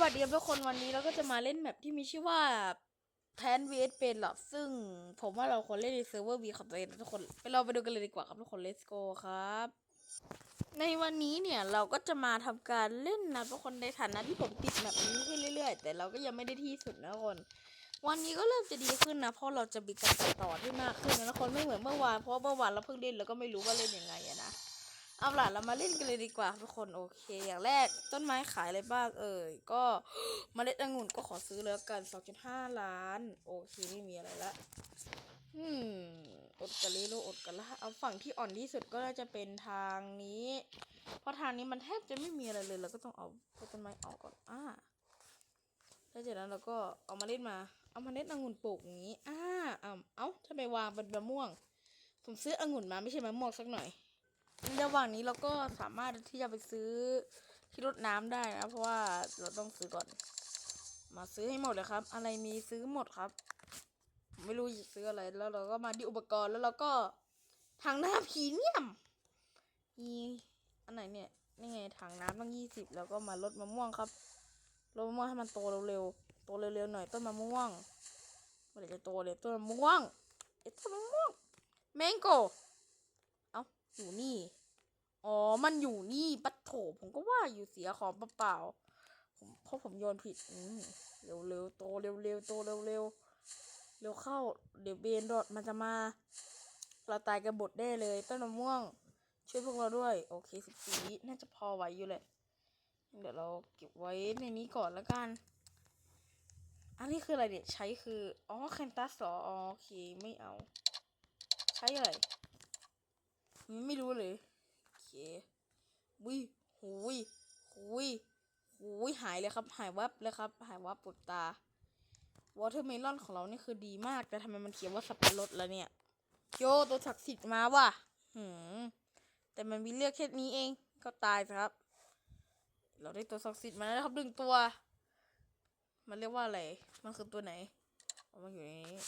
วัสดีครับทุกคนวันนี้เราก็จะมาเล่นแมปที่มีชื่อว่าแทน vs เป็นหรอซึ่งผมว่าเราควรเล่นในเซิร์ฟเวอร์ V ของตัวเองนทุกคนไปเราไปดูกันเลยดีกว่าครับทุกคน let's go ครับ ในวันนี้เนี่ยเราก็จะมาทำการเล่นนะทุกคนในฐานะที่ผมติดแบบนี้ขึ้นเรื่อยๆ แต่เราก็ยังไม่ได้ที่สุดนะทุกคน วันนี้ก็เริ่มจะดีขึ้นนะเพราะเราจะมีการตัดต่อที่มากขึ้นนะทุกคนไม่เหมือนเมื่อวานเพราะเมื่อวานเราเพิ่งเล่นแล้วก็ไม่รู้ว่าเล่นยังไงอะ เอาล่ะเรามาเล่นกันเลยดีกว่าทุกคนโอเค อย่างแรกต้นไม้ขายอะไรบ้างเอ่ยก็เมล็ดองุ่นก็ขอซื้อแล้วกัน 2.5 ล้าน โอเคไม่มีอะไรละอืมอดกันเลยโลอดกันละเอาฝั่งที่อ่อนที่สุดก็น่าจะเป็นทางนี้ เพราะทางนี้มันแทบจะไม่มีอะไรเลยเราก็ต้องเอาต้นไม้ออกก่อนอ่าแล้วจากนั้นเราก็เอามาเล็ดมา เอาเมล็ดองุ่นปลูกอย่างนี้อ่าเอาเอ้าทำไมวางเป็นมะม่วง ผมซื้อองุ่นมาไม่ใช่มะม่วงสักหน่อย ระหว่างนี้เราก็สามารถที่จะไปซื้อที่รดน้ำได้นะ เพราะว่าเราต้องซื้อก่อน มาซื้อให้หมดเลยครับ อะไรมีซื้อหมดครับ ไม่รู้จะซื้ออะไร แล้วเราก็มาที่อุปกรณ์แล้วเราก็ถังน้ำพรีเมียมมีอันไหนเนี่ยนี่ไงถังน้ำตั้งยี่สิบแล้วก็มาลดมะม่วงครับลดมะม่วงให้มันโตเร็วๆโตเร็วๆหน่อยต้นมะม่วงเมื่อไหร่จะโตเลยต้นมะม่วงเอ๊ะต้นมะม่วงแมงโก อยู่นี่ อ๋อ มันอยู่นี่ปัดโถผมก็ว่าอยู่เสียของเปล่าๆผมเพราะผมโยนผิดอืมเร็วเร็วโตเร็วเร็วโตเร็วเร็วเร็วเข้า เดี๋ยวเบนดอดมันจะมา เราตายกันบดได้เลย ต้นมะม่วง ช่วยพวกเราด้วย โอเคสิบสี่น่าจะพอไหวอยู่แหละ เดี๋ยวเราเก็บไว้ในนี้ก่อนแล้วกัน อันนี้คืออะไรเนี่ย ใช้คือ อ๋อแคนตัสเหรอ โอเค ไม่เอา ใช้อะไร ไม่รู้เลยโอเควิหุยหุยหุยหายเลยครับ หายวับเลยครับ หายวับปวดตาวอเตอร์เมลอนของเรานี่คือดีมาก แต่ทำไมมันเขียนว่าสับปะรดแล้วเนี่ยโยตัวศักดิ์สิทธิ์มาว่ะหืมแต่มันมีเลือกแค่นี้เองก็ตายสิครับ เราได้ตัวศักดิ์สิทธิ์มาแล้วครับหนึ่งตัว มันเรียกว่าอะไร มันคือตัวไหนเอามาอยู่ในนี้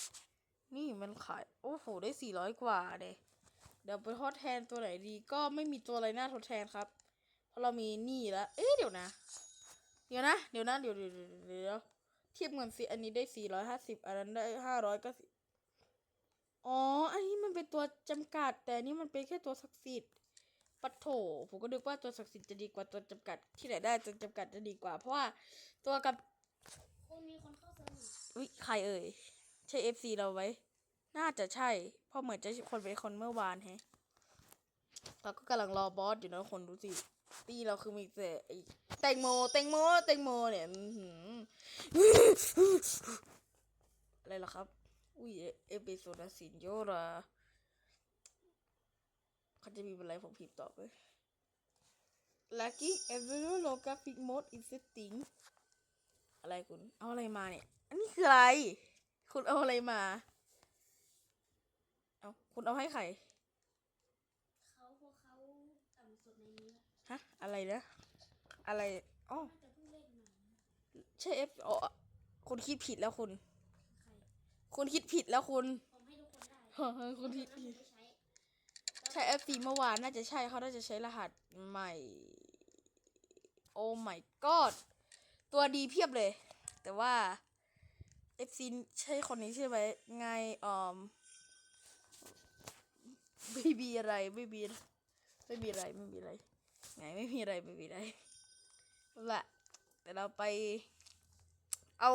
นี่มันขาย โอ้โห ได้สี่ร้อยกว่าเดย เดี๋ยวไปทดแทนตัวไหนดีก็ไม่มีตัวอะไรน่าทดแทนครับ เพราะเรามีนี่แล้วเอ๊ะเดี๋ยวนะ เดี๋ยวนะ เดี๋ยวนะเดี๋ยวเดี๋ยวเดี๋ยวเดี๋ยวเทียบเงินสิอันนี้ได้สี่ร้อยห้าสิบอันนั้นได้ห้าร้อยก็สิอ๋อ อันนี้มันเป็นตัวจำกัด แต่อันนี่มันเป็นแค่ตัวศักดิ์สิทธิ์ปัดโถผมก็นึกว่าตัวศักดิ์สิทธิ์จะดีกว่าตัวจำกัด ที่ไหนได้ตัวจำกัดจะดีกว่า เพราะว่าตัวกับคงมีคนเข้าเซิร์ฟหนึ่งวิใครเอ่ยใช่เอฟซีเราไว้ น่าจะใช่ เพราะเหมือนจะคนเป็นคนเมื่อวานแฮะเราก็กำลังรอบอสอยู่นะคนดูสิ ตีเราคือมีแต่ไอ้แตงโมแตงโมแตงโมเนี่ยอะไรเหรอครับ อุ้ยเอเปโซดสินโยราเขาจะมีอะไรผมผิดตอบเลย Lucky Ever Lographic Mode is setting อะไรคุณ เอาอะไรมาเนี่ย อันนี้คืออะไร คุณเอาอะไรมา คุณเอาให้ใครเขาพวกเขาต่ำสุดในนี้ฮะ อะไรนะ อะไรอ๋อน่าจะเพิ่งเล่นมาใช่เอฟอ๋อคุณคิดผิดแล้วคุณ ใครคุณคิดผิดแล้วคุณ ผมให้ทุกคนได้เฮ้ยคุณคิดแล้วผิดผมไม่ใช้ใช่เอฟซีเมื่อวานน่าจะใช่เขาน่าจะใช้รหัสใหม่ โอ้ my god ตัวดีเพียบเลย แต่ว่าเอฟซีใช่คนนี้ใช่ไหมไงอ่อม ไม่มีอะไรไม่มีไม่มีอะไรไม่มีอะไรไงไม่มีอะไรไม่มีอะไรนั่นแหละเดี๋ยวเราไป เอา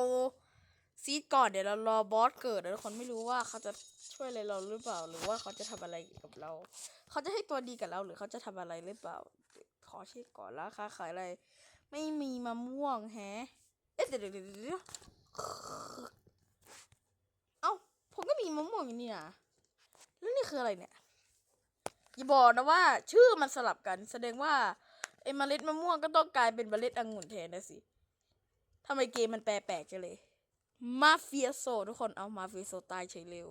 ซีดก่อนเดี๋ยวเรารอบอสเกิดแล้วคนไม่รู้ว่าเขาจะช่วยอะไรเราหรือเปล่า หรือว่าเขาจะทำอะไรกับเรา เขาจะให้ตัวดีกับเรา หรือเขาจะทำอะไรหรือเปล่า ขอเช็คก่อนราคาขายอะไร ไม่มีมะม่วงแฮะเอ๊ะเดี๋ยวเดี๋ยวเดี๋ยวเดี๋ยวเอ้าผมก็มีมะม่วงอยู่นี่นะแล้วนี่คืออะไรเนี่ย อย่าบอกนะว่าชื่อมันสลับกัน แสดงว่าไอ้เมล็ดมะม่วงก็ต้องกลายเป็นเมล็ดองุ่นแทนนะสิทำไมเกมมันแปลกๆจังเลย มาเฟียโซทุกคนเอามาเฟียโซตายเฉยเร็ว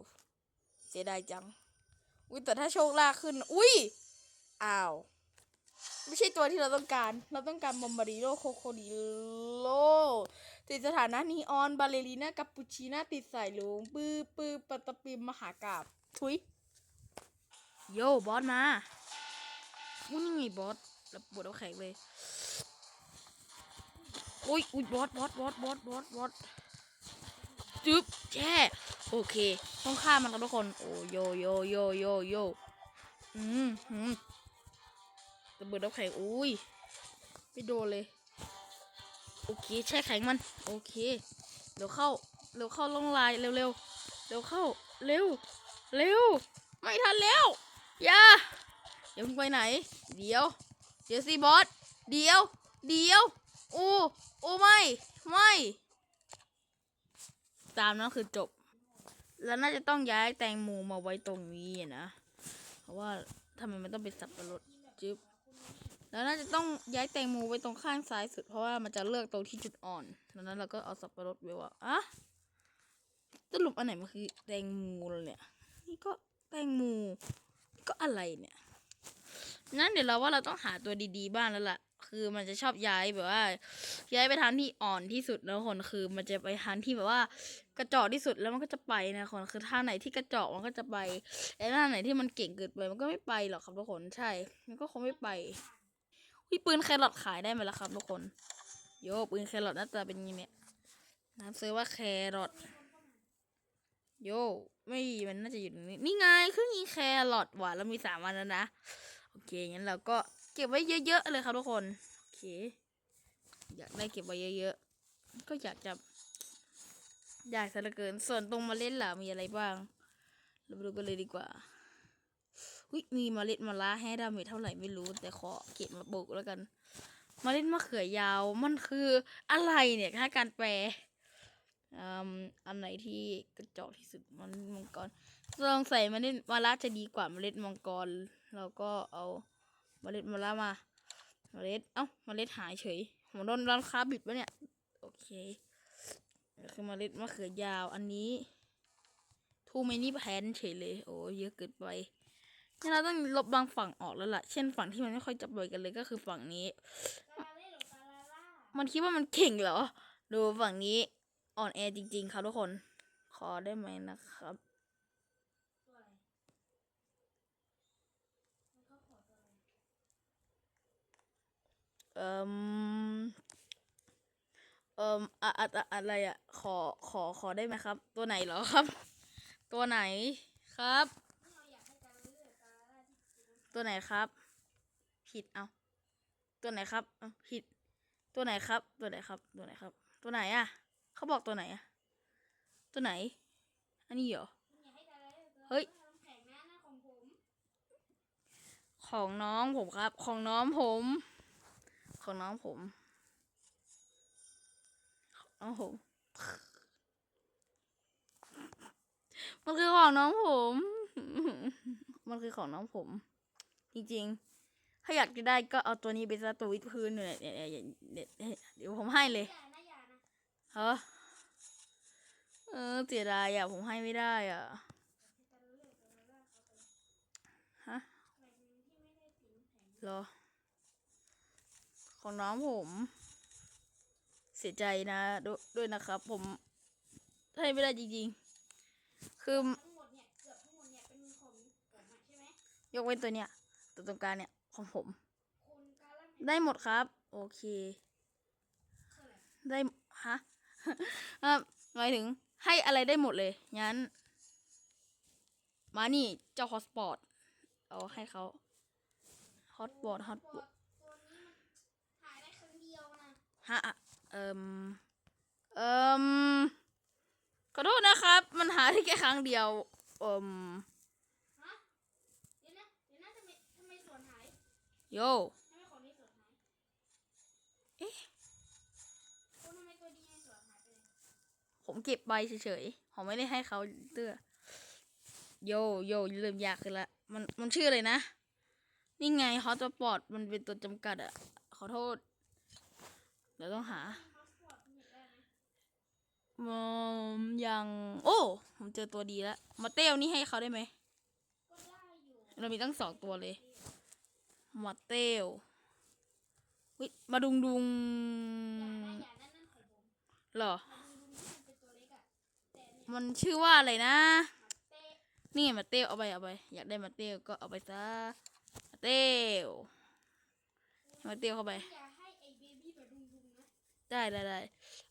เสียดายจัง อุ้ยแต่ถ้าโชคลาภขึ้น อุ้ย อ้าว ไม่ใช่ตัวที่เราต้องการ เราต้องการบอมบาริโลโคโคดิโลติดสถานะนีออน บาเลรีนากัปปูชิน่าติดสายลุงปื้อปื้อปัตตปิมมหากาบทุย โยบอสมาอุ้ยนี่ไงบอสแล้วปวดเอาแขกเลยออุ้ยอุ้ยบอสบอสบอสบอสบอสบอสจึ๊บแช่โอเค ต้องฆ่ามันครับทุกคน โอ้โยโยโยโยโยอืมอืมระเบิดน้ำแข็งอุ้ยไม่โดนเลย โอเค แช่แข็งมัน โอเค เร็วเข้า เร็วเข้าลงลาย เร็วเร็วเร็วเข้า เร็ว เร็ว ไม่ทันแล้ว อย่าอย่าเพิ่งไปไหน เดี๋ยว เดี๋ยวสิบอส เดี๋ยว เดี๋ยวโอ้โอ้ไม่ ไม่ ตามนั้นคือจบ แล้วน่าจะต้องย้ายแตงโมมาไว้ตรงนี้นะ เพราะว่าทำไมมันต้องเป็นสับปะรดจึ๊บ แล้วน่าจะต้องย้ายแตงโมไว้ตรงข้างซ้ายสุด เพราะว่ามันจะเลือกตรงที่จุดอ่อนดังนั้นเราก็เอาสับปะรดไว้ว่าอะสรุปอันไหนมันคือแตงโมเลยเนี่ย นี่ก็แตงโม ก็อะไรเนี่ยงั้นเดี๋ยวเราว่าเราต้องหาตัวดีๆบ้างแล้วล่ะ คือมันจะชอบย้ายแบบว่า ย้ายไปทางที่อ่อนที่สุดแล้วคนคือ มันจะไปทางที่แบบว่า กระจอกที่สุดแล้วมันก็จะไปนะคนคือท่าไหนที่กระจอกมันก็จะไปแต่ทาไหนที่มันเก่งเกินไปมันก็ไม่ไปหรอกครับทุกคนใช่ มันก็คงไม่ไปวิปืนแครอทขายได้ไหมล่ะครับทุกคน โยปืนแครอทหน้าตาเป็นยังไงเนี่ยน้ำซื้อว่าแครอทโย ไม่มันน่าจะอยู่ตรงนี้นี่ไงเครื่องยิงแครอทหวานเรามีสามวันแล้วนะ โอเคงั้นเราก็เก็บไว้เยอะๆเลยครับทุกคน โอเค อยากได้เก็บไว้เยอะๆ ก็อยากจะอยากซะเหลือเกิน ส่วนตรงมเมล็ดล่ะมีอะไรบ้าง เราไปดูกันเลยดีกว่าอุยมีเมล็ดมะระให้ดาเมจเท่าไหร่ไม่รู้ แต่ขอเก็บมาปลูกแล้วกันมเมล็ดมะเขือยาวมันคืออะไรเนี่ยถ้าการแปล อันไหนที่กระจอกที่สุดมันมังกรลองใส่เมล็ดมะระจะดีกว่าเมล็ดมังกรเราก็เอาเมล็ดมะระมาเมล็ดเอ้าเมล็ดหายเฉยผมโดนร้านค้าบิดปะเนี่ยโอเคคือเมล็ดมะเขือยาวอันนี้ทูเมนี่แพนเฉยเลยโอ้เยอะเกินไปงั้นเราต้องลบบางฝั่งออกแล้วล่ะ เช่นฝั่งที่มันไม่ค่อยจับบ่อยกันเลยก็คือฝั่งนี้ มันคิดว่ามันเก่งเหรอ ดูฝั่งนี้ อ่อนแอจริง ๆ ครับทุกคน ขอได้ไหมนะครับเขาขอตัวอะไรเอ่มเอ่มอะอะอะอะไรอะขอขอขอได้ไหมครับ ตัวไหนเหรอครับ ตัวไหนครับ ตัวไหนครับ ผิดเอา ตัวไหนครับเอาผิด ตัวไหนครับ ตัวไหนครับ ตัวไหนครับ ตัวไหนอะ เขาบอกตัวไหนอะตัวไหน อันนี้เหรอ เฮ้ย ของน้องผมครับ ของน้องผม ของน้องผมของน้องผมมันคือของน้องผม มันคือของน้องผม จริงๆ ถ้าอยากจะได้ก็เอาตัวนี้ไปซะตัววิดพื้นเนี่ยเนี่ยเนี่ยเนี่ยเนี่ยเดี๋ยวผมให้เลย ฮ้อเออเสียดายอะ ผมให้ไม่ได้อะฮะรอ ของน้องผม เสียใจนะดด้วยนะครับ ผมให้ไม่ได้จริงๆ คือทั้งหมดเนี่ยเกือบทั้งหมดเนี่ยกเว้นตัวเนี้ยตัวตรงกลางเนี่ยของผม ได้หมดครับ โอเค ได้ ฮะ หมายถึงให้อะไรได้หมดเลยงั้น มานี่เจ้าฮอตสปอตเอาให้เขาฮอตบอทฮอตตัวตัวนี้มันหายได้ครั้งเดียวนะฮะอะเอิมเอิมขอโทษนะครับ มันหาได้แค่ครั้งเดียวเอิมฮะ ผมเก็บใบเฉยๆ ผมไม่ได้ให้เขาเตื้อโยโยเริ่มยากขึ้นละ มันมันชื่ออะไรนะ นี่ไงฮอตสปอตมันเป็นตัวจำกัดอะขอโทษ เดี๋ยวต้องหาอร์ตคุณอยากได้ไหมอมยัง โอ้ผมเจอตัวดีแล้ว มาเต้วนี่ให้เขาได้ไหมเรามีตั้งสองตัวเลยมาเต้ววิมาดุงดุงหรอ มันชื่อว่าอะไรนะ นี่มาเต้วเอาไปเอาไปอยากได้มาเต้วก็เอาไปซะมาเต้วมาเต้วเข้าไปได้ได้ได้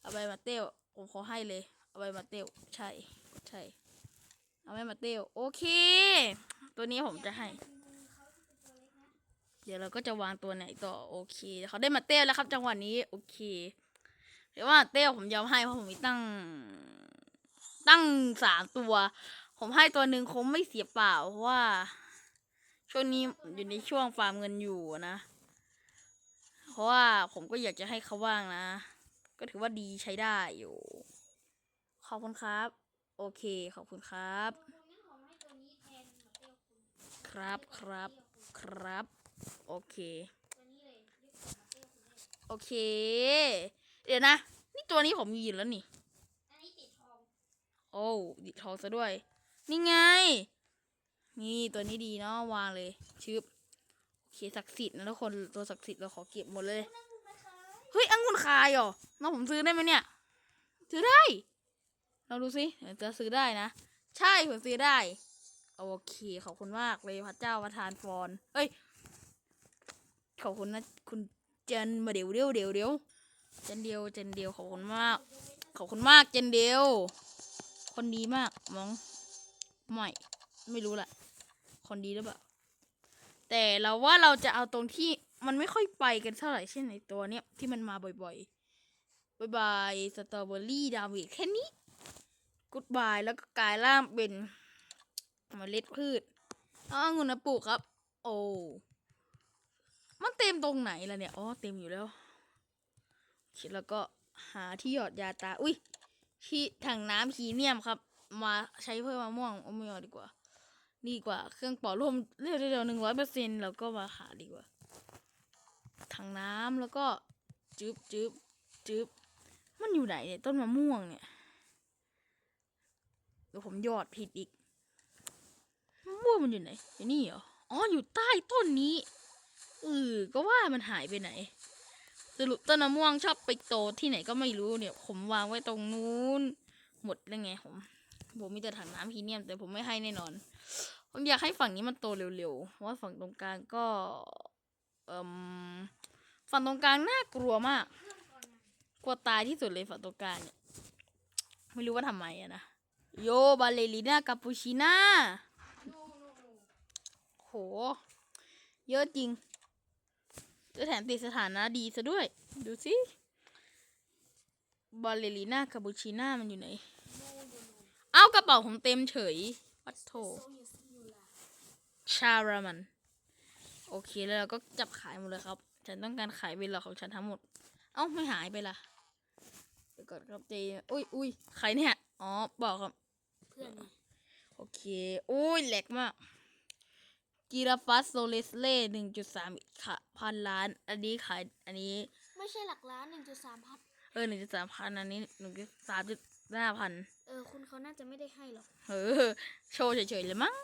เอาไปมาเตลผมขอให้เลย เอาไปมาเตลใช่ใช่เอาไปมาเตลโอเค ตัวนี้ผมจะให้ เดี๋ยวเราก็จะวางตัวไหนต่อโอเคเขาได้มาเต้ลแล้วครับจังหวะนี้ โอเคเดี๋ยวว่าเต้ลผมยอมให้เพราะผมมีตั้ง ตั้งสามตัว ผมให้ตัวหนึ่งคงไม่เสียเปล่าเพราะว่า ช่วงนี้อยู่ในช่วงฟาร์มเงินอยู่นะ เพราะว่าผมก็อยากจะให้เขาว่างนะ ก็ถือว่าดีใช้ได้อยู่ ขอบคุณครับ โอเค ขอบคุณครับ ครับครับครับ โอเค โอเค เดี๋ยวนะ นี่ตัวนี้ผมมีอยู่แล้วนี่ โอ้ดิทองซะด้วย นี่ไง นี่ตัวนี้ดีเนาะวางเลยชืบโอเคศักดิ์สิทธิ์นะทุกคนตัวศักดิ์สิทธิ์เราขอเก็บหมดเลยเฮ้ยองุ่นคายเหรอน้องผมซื้อได้ไหมเนี่ย ซื้อได้เราดูสิจะซื้อได้นะ ใช่ผมซื้อได้ โอเคขอบคุณมากเลยพระเจ้าประทานฟอนเอ้ยขอบคุณนะคุณเจนมาเดี๋ยวเดียวเดี๋ยวเดี๋ยวเจนเดียวเจนเดียวขอบคุณมาก ขอบคุณมากเจนเดียว คนดีมากมองไม่ไม่รู้แหละคนดีหรือเปล่าแต่เราว่าเราจะเอาตรงที่มันไม่ค่อยไปกันเท่าไหร่เช่นในตัวเนี้ยที่มันมาบ่อยๆบายบายสตรอเบอรี่ดาวิดแค่นี้กูดบายแล้วก็กลายร่างเป็นเมล็ดพืชเอาองุ่นมาปลูกครับ โอ้มันเต็มตรงไหนล่ะเนี่ย อ๋อ เต็มอยู่แล้วโอเคแล้วก็หาที่หยอดยาตา อุ้ย ที่ถังน้ำฮีเนียมครับ มาใช้เพื่อมะม่วงเอาไม่เอาดีกว่า ดีกว่าเครื่องป่าลมเร็วเร็วหนึ่งร้อยเปอร์เซ็นเราก็มาหาดีกว่า ถังน้ำแล้วก็จึ๊บจึ๊บจึ๊บมันอยู่ไหนเนี่ยต้นมะม่วงเนี่ยเดี๋ยวผมยอดผิดอีกมะม่วงมันอยู่ไหนอยู่นี่เหรออ๋ออยู่ใต้ต้นนี้เออก็ว่ามันหายไปไหน สรุปต้นมะม่วงชอบไปโตที่ไหนก็ไม่รู้เนี่ย ผมวางไว้ตรงนู้น หมดแล้วไงผม ผมมีแต่ถังน้ำพีเนียม แต่ผมไม่ให้แน่นอน ผมอยากให้ฝั่งนี้มันโตเร็วๆเพราะว่าฝั่งตรงกลางก็เอ่มฝั่งตรงกลางน่ากลัวมาก กลัวตายที่สุดเลยฝั่งตรงกลางเนี่ยไม่รู้ว่าทำไมอะนะโยบาเลลิน่าคาปูชิน่าโห เยอะจริง จะแถมติดสถานะดีซะด้วย ดูสิบอลเลรีน่าคาบูชิน่ามันอยู่ไหน เอ้ากระเป๋าผมเต็มเฉย วัดโถชารามัน โอเคแล้วเราก็จับขายหมดเลยครับ ฉันต้องการขายเวลาของฉันทั้งหมด เอ้าไม่หายไปล่ะเดี๋ยวก่อนครับเจอุ้ยอุ้ยใครเนี่ย อ๋อ บอกครับ เพื่อนไงโอเค อุ้ยแหลกมาก กีราฟัสโซเลสเล่หนึ่งจุดสามค่ะ พันล้าน อันนี้ขาย อันนี้ ไม่ใช่หลักล้านหนึ่งจุดสามพันเออหนึ่งจุดสามพันอันนี้หนึ่งจุดสามจุดห้าพันเออคุณเขาน่าจะไม่ได้ให้หรอกเออโชว์เฉยๆเลยมั้ง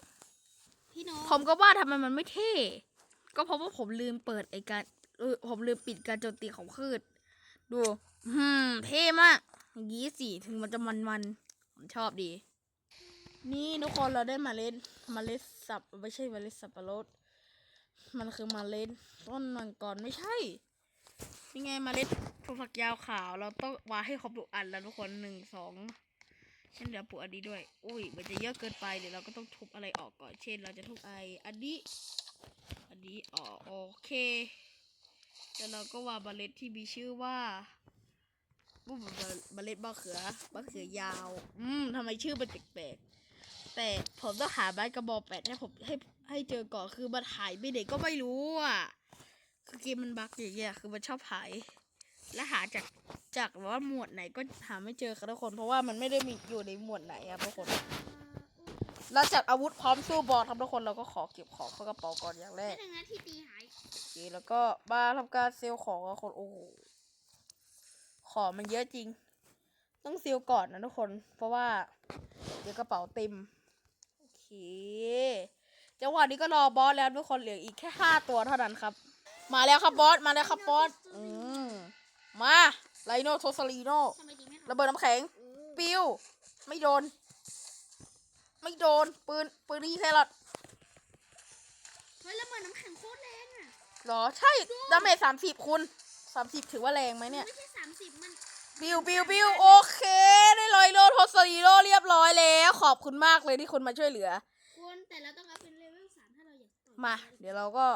พี่น้องผมก็ว่าทำไมมันไม่เท่ ก็เพราะว่าผมลืมเปิดไอการเออผมลืมปิดการโจมตีของพืช ดูอืมเท่มากอย่างนี้สิถึงมันจะมันๆผมชอบดี นี่ทุกคนเราได้เมาเล็ดเมาเล็ดสับไม่ใช่เมาเล็ดสับปะรด มันคือเมาเล็ดต้นมังกรไม่ใช่ นี่ไงเมาเล็ดถั่วฝักยาวขาว เราต้องวางให้ครบทุกอันแล้วทุกคนหนึ่งสองฉันเดียวปลูกอันนี้ด้วย อุ้ย มันจะเยอะเกินไปเดี๋ยวเราก็ต้องทุบอะไรออกก่อน เช่น เราจะทุบไออันนี้ อันนี้ออกโอเค แล้วเราก็วางเมล็ดที่มีชื่อว่าบุ้มเมล็ดมะเขือมะเขือยาว อืมทำไมชื่อมันแปลกๆ แต่ผมต้องหาใบกระบอกแปดให้ผมให้ให้เจอก่อนคือมันหายไปไหนก็ไม่รู้อะ คือเกมมันบั๊กอย่างเงี้ยคือมันชอบหาย และหาจากจากว่าหมวดไหนก็หาไม่เจอครับทุกคน เพราะว่ามันไม่ได้มีอยู่ในหมวดไหนครับทุกคนแล้วจัดอาวุธพร้อมสู้บอสครับทุกคนเราก็ขอเก็บของเข้ากระเป๋าก่อนอย่างแรกไม่ถึงนะที่ตีหายโอเคแล้วก็มาทำการเซลล์ของกับคนโอ้โหของมันเยอะจริง ต้องเซลล์ก่อนนะทุกคน เพราะว่าเดี๋ยวกระเป๋าเต็มโอเค จังหวะนี้ก็รอบอสแล้วทุกคนเหลืออีกแค่ห้าตัวเท่านั้นครับ มาแล้วครับบอสมาแล้วครับบอสอืมมาไลโนโทสลีโนทำไมตีไม่ทันระเบิดน้ำแข็งโอ้ปิ้ว ไม่โดน ไม่โดน ปืน ปืนนี่แครอทเฮ้ยระเบิดน้ำแข็งโคตรแรงอะเหรอ ใช่ดาเมจสามสิบคูณสามสิบถือว่าแรงไหมเนี่ย ไม่ใช่สามสิบมัน บิวบิวบิวโอเค ได้ลอยโลโทสลีโลเรียบร้อยแล้ว ขอบคุณมากเลยที่คุณมาช่วยเหลือควรแต่เราต้องเอาเป็นเลเวลสามถ้าเราอยากต่อมา เดี๋ยวเราก็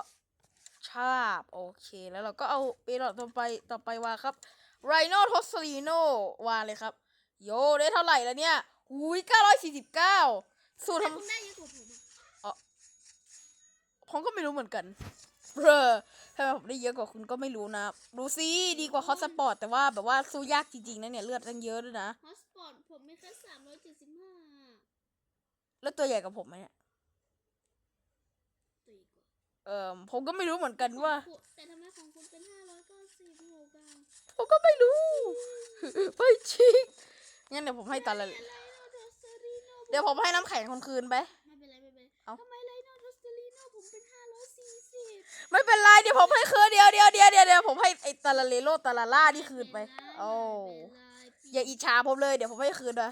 ชาบโอเคแล้วเราก็เอาเปรอดต่อไปต่อไปวางครับไรโนทอสลีโนวางเลยครับ โยได้เท่าไหร่แล้วเนี่ยอุ้ยเก้าร้อยสี่สิบเก้าสูตรแต่ทคุณได้เยอะกว่าผมอะำผมก็ไม่รู้เหมือนกันเบรอ ทำไมผมได้เยอะกว่าคุณก็ไม่รู้นะดูซิดีกว่าฮอตสปอร์ตแต่ว่าแบบว่าสู้ยากจริงๆนะเนี่ยเลือดตั้งเยอะด้วยนะฮอสปอร์ตผมมีแค่สามร้อยเจ็ดสิบห้าแล้วตัวใหญ่กว่าผมไหมเนี่ยตัวอีกกว่าเออผมก็ไม่รู้เหมือนกันว่า แต่ทำไมของคุณเป็นห้าร้อยเก้าสิบหกอะผมก็ไม่รู้ไม่จริงงั้นเดี๋ยวผมให้ตาละอะไรโนโทสลีโนเดี๋ยวผมให้น้ำแข็งคนคืนไป ไม่เป็นไรเดี๋ยวผมให้คืนเดียวเดียวเดียวเดียวเดี๋ยวผมให้ไอ้ตาละเลโลตาละล่าที่คืนไปโอ้อย่าอิจฉาผมเลยเดี๋ยวผมให้คืนนะ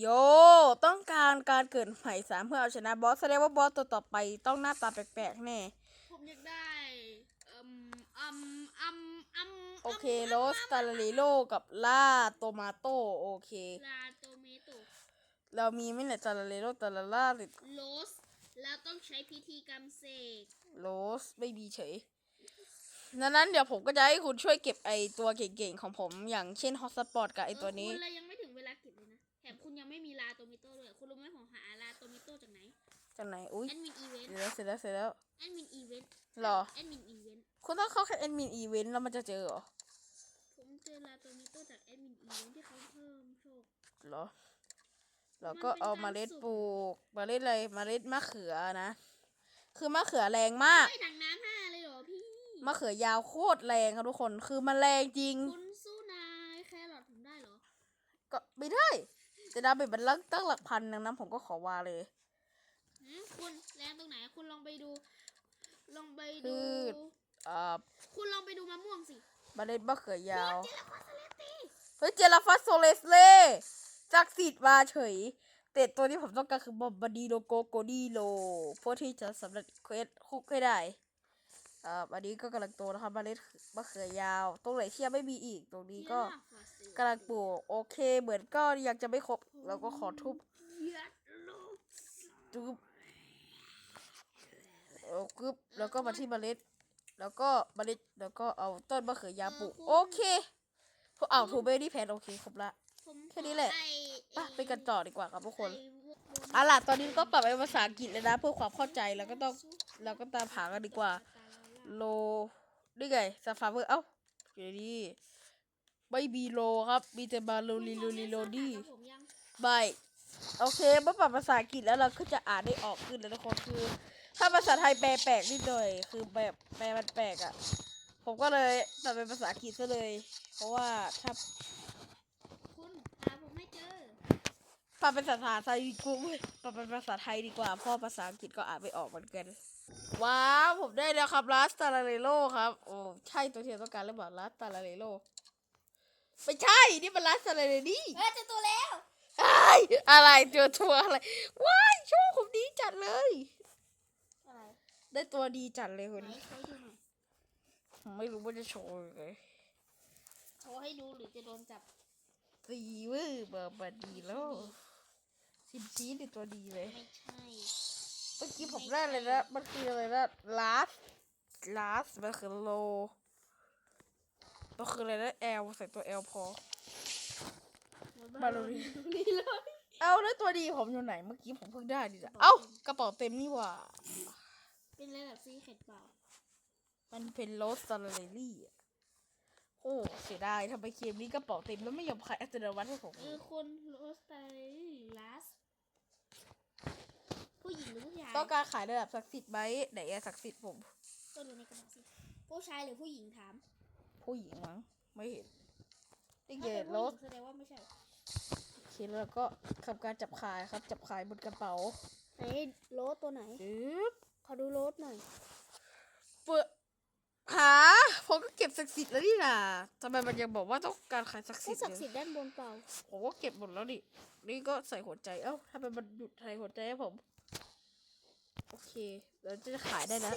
โยต้องการการเกิดใหม่สามเพื่อเอาชนะบอสแสดงว่าบอสตัวต่อไปต้องหน้าตาแปลกๆแน่ผมอยากได้อืมอืมอืมอืมโอเคโรสตาละเลโลกับล่าโตมาโตโอเคลาโตเมโตเรามีไหม่เนี่ยตาละเลโลตาละล่าติดโลสแล้วต้องใช้พิธีกรรมเสก โรสไม่มีเฉยดังนั้นเดี๋ยวผมก็จะให้คุณช่วยเก็บไอตัวเก่งๆของผมอย่างเช่นฮอตสปอตกับไอตัวนี้เคุณเรายังไม่ถึงเวลาเก็บเลยนะ แถมคุณยังไม่มีลาโตเมโตเลย คุณรู้ไหมผมหาลาโตเมโตจากไหน จากไหน อุ้ยแอดมินอีเวนต์เสร็จแล้วเสร็จแล้วเสร็จแล้วแอดมินอีเวนต์หรอแอดมินอีเวนต์ คุณต้องเข้าแค่แอดมินอีเวนต์แล้วมันจะเจอเหรอ ผมเจอลาโตเมโตจากแอดมินอีเวนต์ที่เขาเพิ่มโชคเหรอเราก็เอาเมาเล็ดปลูกเมาเล็ดอะไรเมาเล็ดมะเขือนะ คือมะเขือแรงมาก ไม่ถังน้ำห้าเลยเหรอพี่ มะเขือยาวโคตรแรงครับทุกคน คือมันแรงจริง คุณสู้นายแครอทผมได้เหรอ ก็ไม่ได้ แต่ดาเมจมันลักตั้งหลักพันดังนั้นผมก็ขอวาเลยฮะคุณแรงตรงไหน คุณลองไปดู ลองไปพืดูชเอ่อคุณลองไปดูมะม่วงสิเมาเล็ดมะเขือยาว เจลาคอสเลตตีเฮ้ยเจลาฟัสโซเลสเล่จากสิทธิ์มาเฉย แต่ตัวที่ผมต้องการคือบอบบดีโลโกโกดีโลเพื่อที่จะสำเร็จเควสคุกให้ได้อ่าอันนี้ก็กำลังโตนะครับเมล็ดมะเขือยาว ตรงไหนที่ยังไม่มีอีกตรงนี้ก็กำลังปลูกโอเค เหมือนก็ยังจะไม่ครบเราก็ขอทุบทุบเอากึบแล้วก็มาที่เมล็ด แล้วก็เมล็ดแล้วก็เอาต้นมะเขือยาวปลูกโอเคพวกเอาทูเบอรี่แพนโอเคครบละแค่นี้แหละ ปไปกันต่อดีกว่าครับทุกคนไอ้วงเอาล่ะตอนนี้ก็ปรับเป็นภาษาอังกฤษเลยนะ เพื่อความเข้าใจแล้วก็ต้องเราก็ตามหากันดีกว่า โลนี่ไงซาฟาเวอร์เอ้าอยู่ดีไม่มีโลครับ มีแต่บาโลลีโลลีโลดี้ผมยังบายโอเคเมื่อปรับภาษาอังกฤษแล้วเราก็จะอ่านได้ออกขึ้นแล้วทุกคนคือ ถ้าภาษาไทยแปลแปลกนิดหน่อยคือแบบแปลมันแปลกอะ ผมก็เลยปรับเป็นภาษาอังกฤษซะเลย เพราะว่าถ้า คุณหาผมไม่เจอ ปรับเป็นภาษาไทยดีกว่าเว้ยปรับเป็นภาษาไทยดีกว่าเพราะภาษาอังกฤษก็อ่านไม่ออกเหมือนกัน ว้าวผมได้แล้วครับลาสตาลาเรโลครับ โอ้ใช่ตัวที่เราต้องการหรือเปล่าลาสตาลาเรโลไม่ใช่ นี่มันลาสตาลาเรนี่เฮ้ยเจอตัวแล้วไอ้ยอะไรเจอตัวอะไร ว้ายโชคผมดีจัดเลย อะไร ได้ตัวดีจัดเลยคุณไหนโชว์ให้ดูหน่อยผมไม่รู้ว่าจะโชว์ยังไงโชว์ให้ดูหรือจะโดนจับสีเวอร์เบอร์บัดดีแล้ว สิบชี้ในตัวดีเลย ไม่ใช่ เมื่อกี้ผมได้เลยนะ มันคืออะไรนะ last last มันคือ low มันคืออะไรนะ L ใส่ตัว L พอบาโลนีนี่เลย เอาแล้วตัวดีผมอยู่ไหน เมื่อกี้ผมเพิ่งได้ดิจ้ะเอ้ากระเป๋าเต็มนี่หว่า เป็นอะไรแบบซีเข็ดเปล่า มันเป็นโรสตอร์เรลี่อะโอ้เสียดายทำไมเกมนี้กระเป๋าเต็มแล้วไม่ยอมขายอัตโนมัติให้ผมเออคนโรสไตลาส ผู้หญิงหรือผู้ชายต้องการขายระดับศักดิ์สิทธิ์ไหมไหนอะศักดิ์สิทธิ์ผม ก็ดูในกระดาษสิผู้ชายหรือผู้หญิงถามผู้หญิงมั้งไม่เห็นนี่ถ้าเกเป็ตนโรผู้หสญิงแสดงว่าไม่ใช่โอเคแล้วเราก็ทำการจับขายครับ จับขายบนกระเป๋าไหนโรสตัวไหนปึ๊บขอดูโรสหน่อยเปิดหาผมก็เก็บศักดิ์สิทธิ์แล้วนี่นะทำไมมันยังบอกว่าต้องการขายศักดิ์สิก็ทธิ์ศักดิ์อสิทยู่ธิ์ด้านบนเปล่าผมก็เก็บหมดแล้วนี่นี่ก็ใส่หัวใจเอ้าทำไมมันหยุดใส่หัวใจให้ผม โอเคเราจะขายได้แล้ว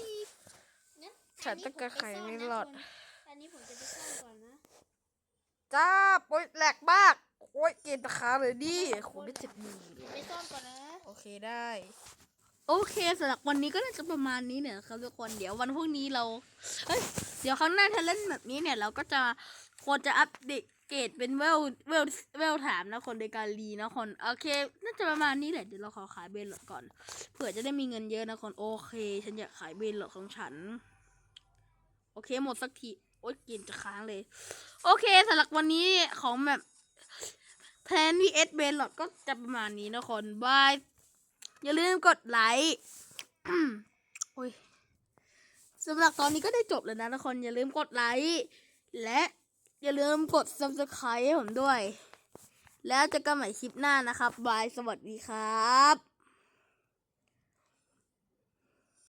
งั้นฉันต้องการขายไม่รอดคตอนนี้ผมจะไปซ่อมก่อนนะ จ้าโอ๊ยแหลกมาก โอ๊ยเกณฑ์ราคาเลยดิโหได้เจ็ดหมื่นเดี๋ยวไปซ่อมก่อนนะ โอเคได้ โอเคสำหรับวันนี้ก็น่าจะประมาณนี้เนี่ยครับทุกคน เดี๋ยววันพรุ่งนี้เรา เฮ้ย เดี๋ยวครั้งหน้าถ้าเล่นแบบนี้เนี่ยเราก็จะควรจะอัปเดต เกรดเป็นเวลเวลเวลถามนะคนโดการรีนะคนโอเค น่าจะประมาณนี้แหละเดี๋ยวเราขอขายเบนหลอดก่อนเผื่อจะได้มีเงินเยอะนะคนโอเค ฉันอยากขายเบนหลอดของฉัน โอเคหมดสักทีโอ๊ยเกณฑ์จะค้างเลย โอเคสำหรับวันนี้ของแบบแพลน vs เบนหลอดก็จะประมาณนี้นะคนบายอย่าลืมกดไลค์โอ้ยสำหรับตอนนี้ก็ได้จบแล้วนะทุกคนอย่าลืมกดไลค์และ อย่าลืมกด subscribe ให้ผมด้วย แล้วจะกันใหม่คลิปหน้านะครับบายสวัสดีครับ